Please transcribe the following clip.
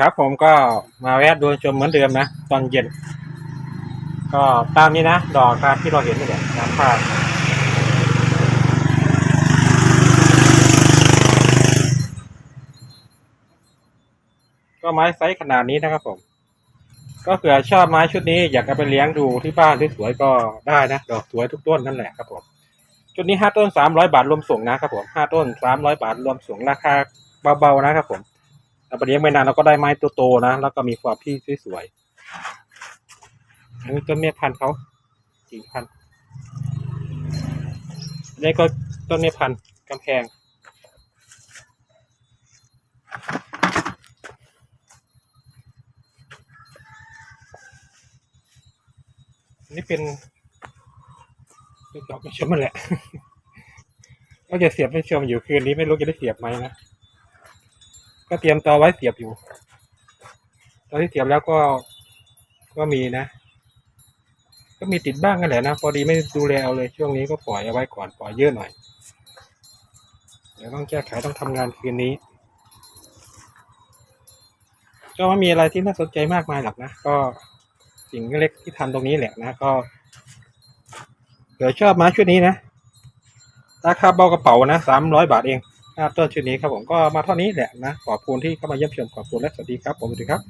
ครับผมก็มาแวะดูชมเหมือนเดิมนะ ตอนเย็น ก็ตามนี้นะ ดอกตามที่เราเห็นนี่แหละตามภาพก็ไม้ไซส์ขนาดนี้นะครับผม ก็เผื่อชอบไม้ชุดนี้อยากเอาไปเลี้ยงดูที่บ้านสวยๆก็ได้นะ ดอกสวยทุกต้นนั่นแหละครับผมชุดนี้ห้าต้นสามร้อยบาทรวมส่งนะครับผมห้าต้นสามร้อยบาทรวมส่งราคาเบาๆนะครับผม เราไปเลี้ยงไม่นานเราก็ได้ไม้ตัวโตนะ แล้วก็มีความที่สวยๆอันนี้ต้นเมียพันธุ์เขากิ่งพันธุ์อันนี่ก็ต้นเมียพันธุ์กำแพงนี่เป็นเป็นดอกไม่ชมมันแหละ ก็จะเสียบไม่ชมอยู่คืนนี้ไม่รู้จะได้เสียบไหมนะ ก็เตรียมต่อไว้เสียบอยู่ ตอนที่เสียบแล้วก็ก็มีนะ ก็มีติดบ้างกันแหละนะ พอดีไม่ดูแลเอาเลย ช่วงนี้ก็ปล่อยเอาไว้ก่อนปล่อยเยอะหน่อย เดี๋ยวต้องแก้ไขต้องทำงานคืนนี้ ก็ไม่มีอะไรที่น่าสนใจมากมายหรอกนะ ก็สิ่งเล็กที่ทำตรงนี้แหละนะก็เดี๋ยวชอบม้ชุดนี้นะราคาเบากระเป๋านะสามร้อยบาทเอง ต้นชุดนี้ครับผมก็มาเท่านี้แหละนะขอบคุณที่เข้ามาเยี่ยมชมขอบคุณและสวัสดีครับผมสวัสดีครับ